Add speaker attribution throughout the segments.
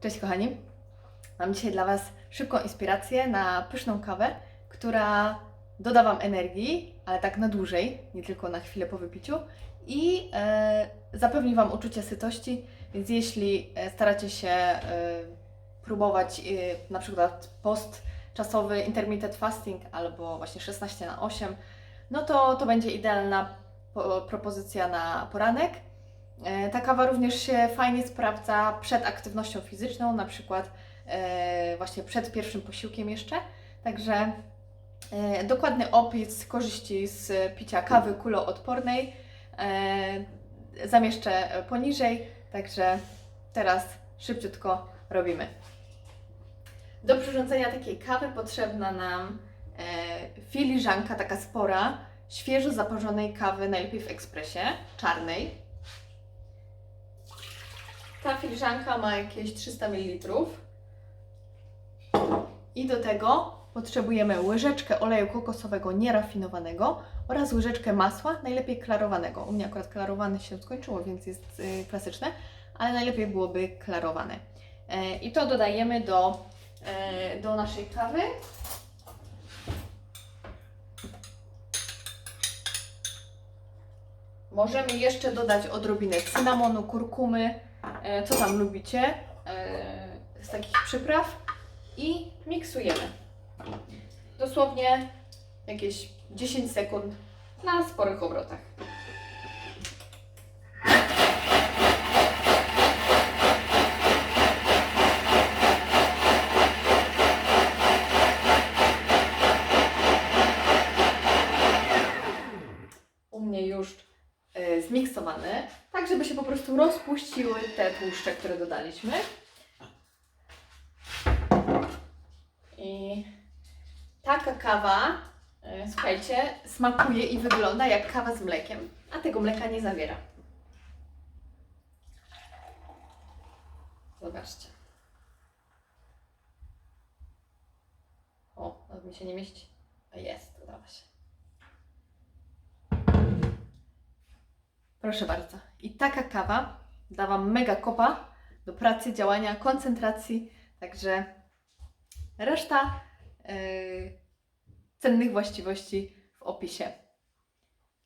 Speaker 1: Cześć kochani. Mam dzisiaj dla Was szybką inspirację na pyszną kawę, która doda Wam energii, ale tak na dłużej, nie tylko na chwilę po wypiciu i e, zapewni Wam uczucie sytości, więc jeśli e, staracie się e, próbować e, na przykład post czasowy intermittent fasting albo właśnie 16 na 8, no to to będzie idealna po, propozycja na poranek. E, Ta kawa również się fajnie sprawdza przed aktywnością fizyczną, na przykład e, właśnie przed pierwszym posiłkiem jeszcze. Także e, dokładny opis korzyści z picia kawy kuloodpornej zamieszczę poniżej, także teraz szybciutko robimy. Do przyrządzenia takiej kawy potrzebna nam filiżanka taka spora, świeżo zaparzonej kawy, najlepiej w ekspresie, czarnej. Ta filiżanka ma jakieś 300 ml. I do tego potrzebujemy łyżeczkę oleju kokosowego nierafinowanego oraz łyżeczkę masła, najlepiej klarowanego. U mnie akurat klarowane się skończyło, więc jest y, klasyczne, ale najlepiej byłoby klarowane. E, I to dodajemy do, e, do naszej kawy. Możemy jeszcze dodać odrobinę cynamonu, kurkumy, e, co tam lubicie e, z takich przypraw i miksujemy. Dosłownie jakieś 10 sekund na sporych obrotach. U mnie już e, zmiksowane, tak żeby się po prostu rozpuściły te tłuszcze, które dodaliśmy. I taka kawa, e, słuchajcie, smakuje i wygląda jak kawa z mlekiem, a tego mleka nie zawiera. Zobaczcie. O, nawet mi się nie mieści. Jest, Proszę bardzo. I taka kawa da Wam mega kopa do pracy, działania, koncentracji. Także reszta yy, cennych właściwości w opisie.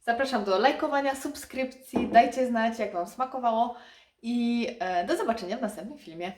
Speaker 1: Zapraszam do lajkowania, subskrypcji. Dajcie znać, jak Wam smakowało. I e, do zobaczenia w następnym filmie.